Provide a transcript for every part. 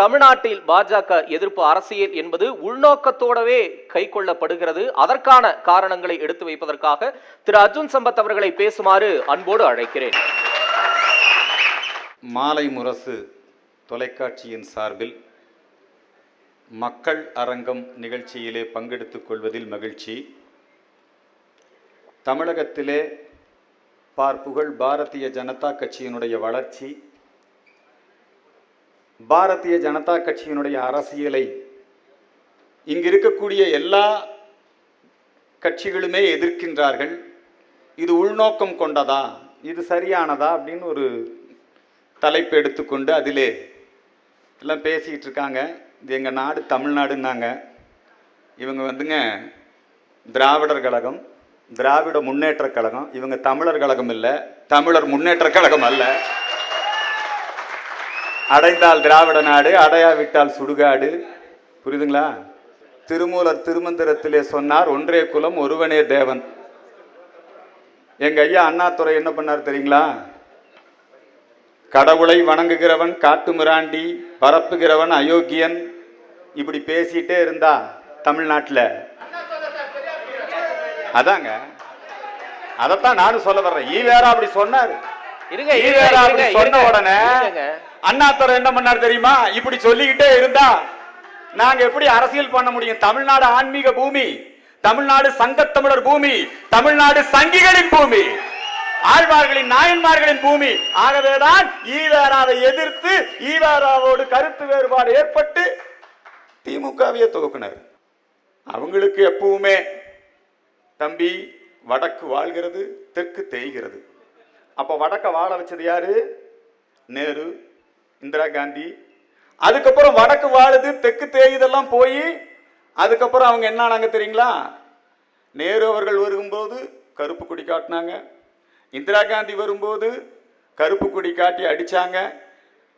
தமிழ்நாட்டில் பாஜக எதிர்ப்பு அரசியல் என்பது உள்நோக்கத்தோடவே கைக்கொள்ளப்படுகிறது. அதற்கான காரணங்களை எடுத்து வைப்பதற்காக திரு அர்ஜுன் சம்பத் அவர்களை பேசுமாறு அன்போடு அழைக்கிறேன். மாலை முரசு தொலைக்காட்சியின் சார்பில் மக்கள் அரங்கம் நிகழ்ச்சியிலே பங்கெடுத்துக் கொள்வதில் மகிழ்ச்சி. தமிழகத்திலே பார்ப்புகழ் பாரதிய ஜனதா கட்சியினுடைய வளர்ச்சி பாரதிய ஜனதா கட்சியினுடைய அரசியலை இங்கு இருக்கக்கூடிய எல்லா கட்சிகளுமே எதிர்க்கின்றார்கள். இது உள்நோக்கம் கொண்டதா? இது சரியானதா? அப்படின்னு ஒரு தலைப்பு எடுத்துக்கொண்டு அதிலே எல்லாம் பேசிக்கிட்டு இருக்காங்க. இது எங்கள் நாடு தமிழ்நாடுன்னாங்க. இவங்க வந்துங்க திராவிடர் கழகம் திராவிட முன்னேற்ற கழகம். இவங்க தமிழர் கழகம் இல்லை தமிழர் முன்னேற்ற கழகம் அல்ல. அடைந்தால் திராவிட நாடு அடையாவிட்டால் சுடுகாடு. புரியுதுங்களா? திருமூலர் திருமந்திரத்திலே சொன்னார் ஒன்றே குலம் ஒருவனே தேவன். எங்க ஐயா அண்ணாதுரை என்ன பண்ணார் தெரியுங்களா? கடவுளை வணங்குகிறவன் காட்டுமிராண்டி பரப்புகிறவன் அயோக்கியன். இப்படி பேசிட்டே இருந்தா தமிழ்நாட்டில். அதாங்க. அதைத்தான் நானும் சொல்ல வர்றேன். ஈ வேற அப்படி சொன்னார். இருங்க சொன்ன. உடனே என்ன பண்ணார் தெரியுமா? இப்படி சொல்லிக்கிட்டே இருந்தா நாங்க எப்படி அரசியல் பண்ண முடியும்? தமிழ்நாடு ஆன்மீக பூமி தமிழ்நாடு சங்கத்தமிழர் பூமி தமிழ்நாடு சங்கிகளின் பூமி ஆழ்வார்களின் நாயன்மார்களின் பூமி. ஆகவேதான் ஈவேராவை எதிர்த்து ஈவேராவோடு கருத்து வேறுபாடு ஏற்பட்டு திமுகவையே துவக்கினர். அவங்களுக்கு எப்பவுமே தம்பி வடக்கு வாழ்கிறது தெற்கு தேய்கிறது. அப்போ வடக்க வாழ வச்சது யாரு? நேரு இந்திரா காந்தி. அதுக்கப்புறம் வடக்கு வாழுது தெற்கு தேயுதெல்லாம் போய் அதுக்கப்புறம் அவங்க என்ன ஆனாங்க தெரியுங்களா? நேரு அவர்கள் வரும்போது கருப்பு கொடி காட்டினாங்க. இந்திரா காந்தி வரும்போது கருப்பு கொடி காட்டி அடிச்சாங்க.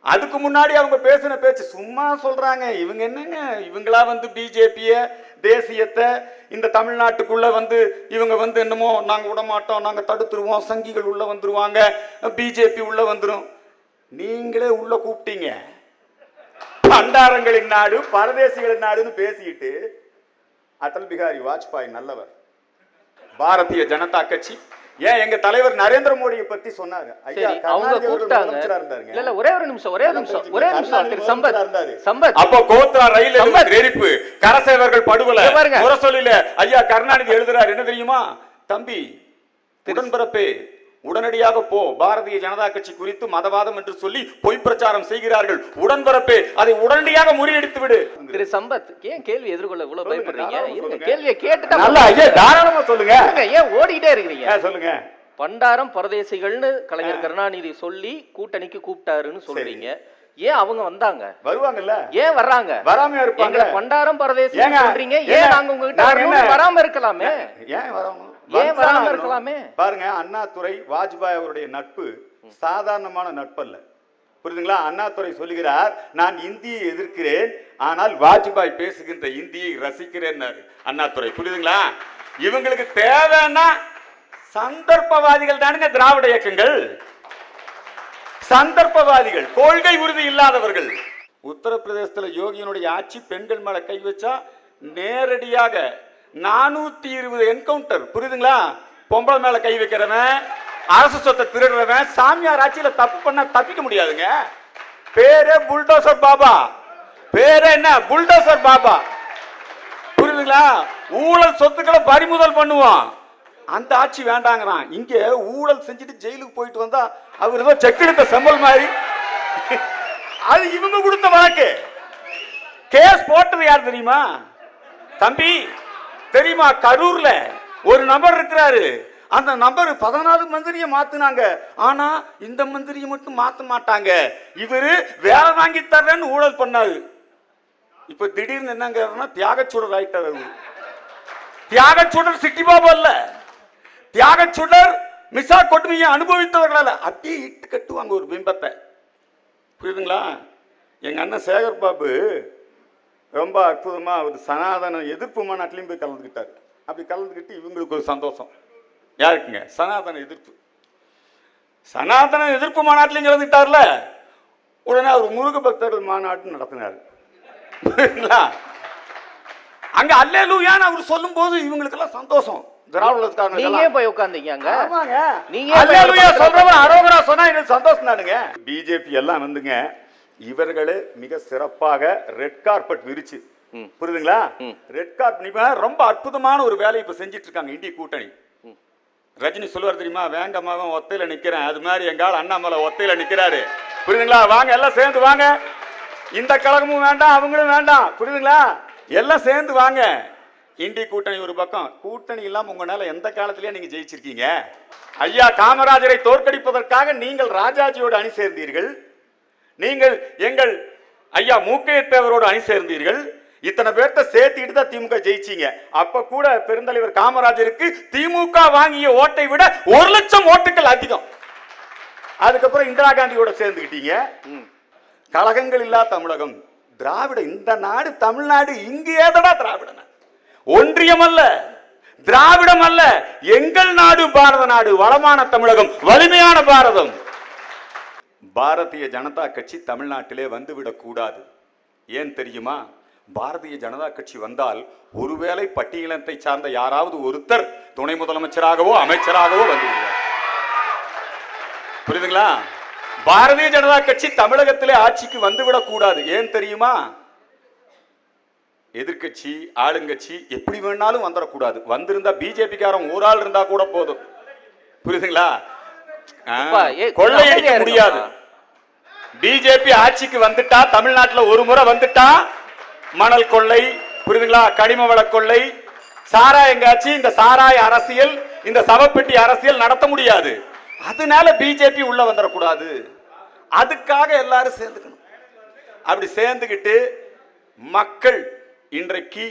அதுக்கு முன்னாடி அவங்க பேசின பேச்சு சும்மா சொல்றாங்க. இவங்க என்னங்க? இவங்களா வந்து பிஜேபிய தேசியத்தை இந்த தமிழ்நாட்டுக்குள்ள வந்து இவங்க வந்து என்னமோ நாங்கள் விடமாட்டோம் நாங்கள் தடுத்துருவோம் சங்கிகள் உள்ள வந்துருவாங்க பிஜேபி உள்ள வந்துடும் நீங்களே உள்ள கூப்பிட்டீங்க. பண்டாரங்களின் நாடு பரதேசிகளின் நாடுன்னு பேசிட்டு அடல் பிகாரி வாஜ்பாய் நல்லவர். பாரதிய ஜனதா கட்சி ஏன் எங்க தலைவர் நரேந்திர மோடியை பத்தி சொன்னாரு? ஐயா அவங்க கூப்பிட்டாங்க. இல்ல இல்ல ஒரே ஒரு நிமிஷம் ஒரே ஒரு நிமிஷம் ஒரே நிமிஷம் திரு சம்பத். சம்பத். அப்போ கோத்ரா ரயில். எரிப்பு கரசேவர்கள் படுகொலை. பாருங்க. முறை சொல்லில. ஐயா கருணாநிதி எழுதுறாரு. என்ன தெரியுமா? தம்பி உடன்பிறப்பே. உடனடியாக போ. பாரதிய ஜனதா கட்சி குறித்து மதவாதம் என்று சொல்லி பொய் பிரச்சாரம் செய்கிறார்கள். உடன்பிறப்பே அதை உடனடியாக முறியடித்து விடு. திரு சம்பத் ஏன் கேள்வி எதிர்கொள்ள இவ்வளவு பயப்படுறீங்க. கேள்வியை கேட்டுட்டா நல்லா ஐயா தாராளமா சொல்லுங்க. ஏன் ஓடிட்டே இருக்கிறீங்க? சொல்லுங்க. பண்டாரம் பரதேசிகள்னு கலைஞர் கருணாநிதி சொல்லி கூட்டணிக்கு கூப்பிட்டாருன்னு சொல்றீங்க. ஏன் அவங்க வந்தாங்க? வருவாங்கல்ல. ஏன் வர்றாங்க? வராம இருப்பாங்க பண்டாரம் பரதேசி ஏங்க, சொல்றீங்க. ஏன் நாங்க உங்ககிட்ட? வராம இருக்கலாமே? ஏன் வரணும் பாருங்க அண்ணாதுரை வாஜ்பாய் அவருடைய நட்பு சாதாரணமான நட்பு அல்ல புரியுதுங்களா? அண்ணாதுரை சொல்லுகிறார் நான் இந்தியை எதிர்க்கிறேன் ஆனால் வாஜ்பாய் பேசுகின்ற இந்தியை ரசிக்கிறேன் அண்ணாதுரை. புரியுதுங்களா? இவங்களுக்கு தேவைன்னா சந்தர்ப்பவாதிகள் தானுங்க திராவிட இயக்கங்கள். சந்தர்ப்பவாதிகள் கொள்கை உறுதி இல்லாதவர்கள். உத்தரப்பிரதேசத்துல யோகியினுடைய ஆட்சி பெண்கள் மேல கை வச்சா நேரடியாக நானூத்தி இருபது என்கவுண்டர் புரியுதுங்களா? பொம்பளை மேல கை வைக்கிறவன் அரசு சொத்தை திருடுறவன் சாமியார் ஆட்சியில தப்பு பண்ண தப்பிக்க முடியாதுங்க. பேரே புல்டோசர் பாபா. பேரே என்ன? புல்டோசர் பாபா. புரியுதுங்களா? ஊழல் சொத்துக்களை பறிமுதல் பண்ணுவோம் அந்த ஆட்சி வேண்டாங்கிறான். இங்க ஊழல் செஞ்சுட்டு ஜெயிலுக்கு போயிட்டு வந்தா அவர் ஏதோ செக்கெடுத்த செம்பல் மாதிரி. அது இவங்க கொடுத்த வழக்கு. கேஸ் போட்டது யார் தெரியுமா? தம்பி தெரியுமா கரூர்ல ஒரு நபர் இருக்கிறாரு. அந்த நபர் பதினாலு மந்திரியை மாத்தினாங்க. ஆனா இந்த மந்திரியை மட்டும் மாத்த மாட்டாங்க. இவரு வேலை வாங்கி தர்றேன்னு ஊழல் பண்ணாரு. இப்ப திடீர்னு என்னங்கிறாருன்னா தியாகச்சூடர் ஆயிட்டார் அவரு. தியாகச்சூடர் சிட்டி பாபு அல்ல. தியாகச்சூடர் மிசா கொடுமையை அனுபவித்தவர்களால அப்படியே இட்டு கட்டுவாங்க ஒரு பிம்பத்தை. புரியுதுங்களா? எங்க அண்ணன் சேகர் பாபு ரொம்ப அற்புதமா அவர் சனாதன எதிர்ப்பு மாநாட்டிலையும் போய் கலந்துக்கிட்டார். அப்படி கலந்துக்கிட்டு இவங்களுக்கு ஒரு சந்தோஷம். யாருக்குங்க? சனாதன எதிர்ப்பு. சனாதன எதிர்ப்பு மாநாட்டிலையும் கலந்துக்கிட்டார்ல? உடனே அவர் முருக பக்தர் மாநாடு நடத்தினார். புரியுதுங்களா? அங்க அல்லேலூயான்னு அவர் சொல்லும்போது இவங்களுக்கெல்லாம் சந்தோஷம். திராவிடக்காரங்க போய் உட்கார்ந்தீங்க அங்க? ஆமாங்க. நீங்க சொல்றவன் அரோகரா சொன்னா எனக்கு சந்தோஷம் தானுங்க பிஜேபி எல்லாம் வந்துங்க இவர்களே மிக சிறப்பாக ரெட் கார்பெட் விரிச்சு. புரியுதுங்களா. ரெட் கார்பெட் ரொம்ப அற்புதமான ஒரு வேலையை இப்ப செஞ்சிட்டு இருக்காங்க இந்திய கூட்டணி. ரஜினி சொல்லுவார் தெரியுமா? வேங்கமாக ஒத்தையில நிக்கிறேன். அது மாதிரி எங்கால் அண்ணாமலை ஒத்தையில நிக்கிறாரு. புரியுதுங்களா? வாங்க எல்லாம் சேர்ந்து வாங்க. இந்த கழகமும் வேண்டாம் அவங்களும் வேண்டாம். புரியுதுங்களா? எல்லாம் சேர்ந்து வாங்க. இந்திய கூட்டணி ஒரு பக்கம். கூட்டணி இல்லாம உங்களால எந்த காலத்திலயே நீங்க ஜெயிச்சிருக்கீங்க? ஐயா காமராஜரை தோற்கடிப்பதற்காக நீங்கள் ராஜாஜியோடு அணி சேர்ந்தீர்கள். நீங்கள் எங்கள் ஐயா மூக்கையத்தேவரோடு அணி சேர்ந்தீர்கள். இத்தனை பேர்த்த சேர்த்துக்கிட்டு தான் திமுக ஜெயிச்சீங்க. அப்ப கூட பெருந்தலைவர் காமராஜருக்கு திமுக வாங்கிய ஓட்டை விட ஒரு லட்சம் ஓட்டுகள் அதிகம். அதுக்கப்புறம் இந்திரா காந்தியோட சேர்ந்துக்கிட்டீங்க. கழகங்கள் இல்லா தமிழகம். திராவிட இந்த நாடு தமிழ்நாடு இங்க ஏதடா திராவிட ஒன்றியம் அல்ல திராவிடம் அல்ல எங்கள் நாடு பாரத நாடு வளமான தமிழகம் வலிமையான பாரதம். பாரதிய ஜனதா கட்சி தமிழ்நாட்டிலே வந்துவிடக் கூடாது. ஏன் தெரியுமா? பாரதிய ஜனதா கட்சி வந்தால் ஒருவேளை பட்டியலத்தை சார்ந்த யாராவது ஒருத்தர் துணை முதலமைச்சராகவோ அமைச்சராகவோ வந்து விடுவார் புரியுதுங்களா? பாரதிய ஜனதா கட்சி தமிழகத்திலே ஆட்சிக்கு வந்துவிடக் கூடாது. ஏன் தெரியுமா? எதிர்க்கட்சி ஆளுங்கட்சி எப்படி வேணாலும் வந்துடக்கூடாது வந்திருந்தா பிஜேபிக்காரன் ஒரு ஆள் இருந்தா கூட போதும். புரியுதுங்களா? கொள்ளையடிக்க முடியாது. பிஜேபி ஆட்சிக்கு வந்துட்டா தமிழ்நாட்டில் ஒரு முறை வந்துட்டா மணல் கொள்ளை புரியுதுங்களா? கனிம வள கொள்ளை சாராயங்காட்சி இந்த சாராய அரசியல் இந்த சவப்பெட்டி அரசியல் நடத்த முடியாது. அதனால பிஜேபி உள்ள வந்துடக்கூடாது. அதுக்காக எல்லாரும் சேர்ந்துக்கணும். அப்படி சேர்ந்துக்கிட்டு மக்கள் இன்றைக்கு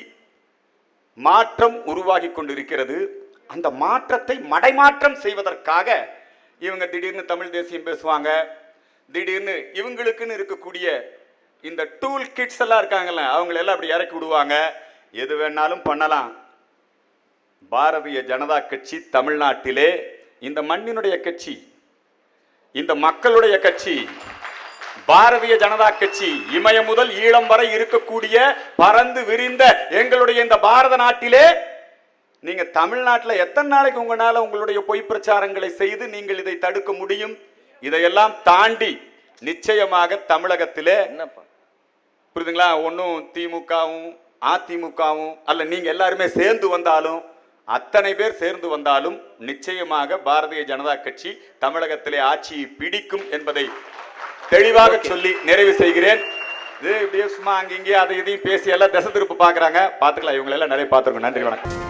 மாற்றம் உருவாகி கொண்டிருக்கிறது. அந்த மாற்றத்தை மடைமாற்றம் செய்வதற்காக இவங்க திடீர்னு தமிழ் தேசியம் பேசுவாங்க. திடீர்னு இவங்களுக்குன்னு இருக்கக்கூடிய இந்த டூல் கிட்ஸ் எல்லாம் இருக்காங்கல்ல அவங்கள எல்லாம் அப்படி இறக்கி விடுவாங்க. எது வேணாலும் பண்ணலாம். பாரதிய ஜனதா கட்சி தமிழ்நாட்டிலே இந்த மண்ணினுடைய கட்சி இந்த மக்களுடைய கட்சி பாரதிய ஜனதா கட்சி இமயம் முதல் ஈழம் வரை இருக்கக்கூடிய பறந்து விரிந்த எங்களுடைய இந்த பாரத நாட்டிலே நீங்க தமிழ்நாட்டில் எத்தனை நாளைக்கு உங்களால் உங்களுடைய பொய் பிரச்சாரங்களை செய்து நீங்கள் இதை தடுக்க முடியும்? இதையெல்லாம் தாண்டி நிச்சயமாக தமிழகத்திலே புரியுதுங்களா? ஒன்றும் திமுகவும் அதிமுகவும் அல்ல நீங்க எல்லாருமே சேர்ந்து வந்தாலும் அத்தனை பேர் சேர்ந்து வந்தாலும் நிச்சயமாக பாரதிய ஜனதா கட்சி தமிழகத்திலே ஆட்சியை பிடிக்கும் என்பதை தெளிவாக சொல்லி நிறைவு செய்கிறேன். இது இப்படியே சும்மா அங்கங்கே அதை இதையும் பேசி எல்லாம் திசை திருப்பு பார்க்குறாங்க. பார்த்துக்கலாம் இவங்களெல்லாம் நிறைய பார்த்துருக்கோம். நன்றி வணக்கம்.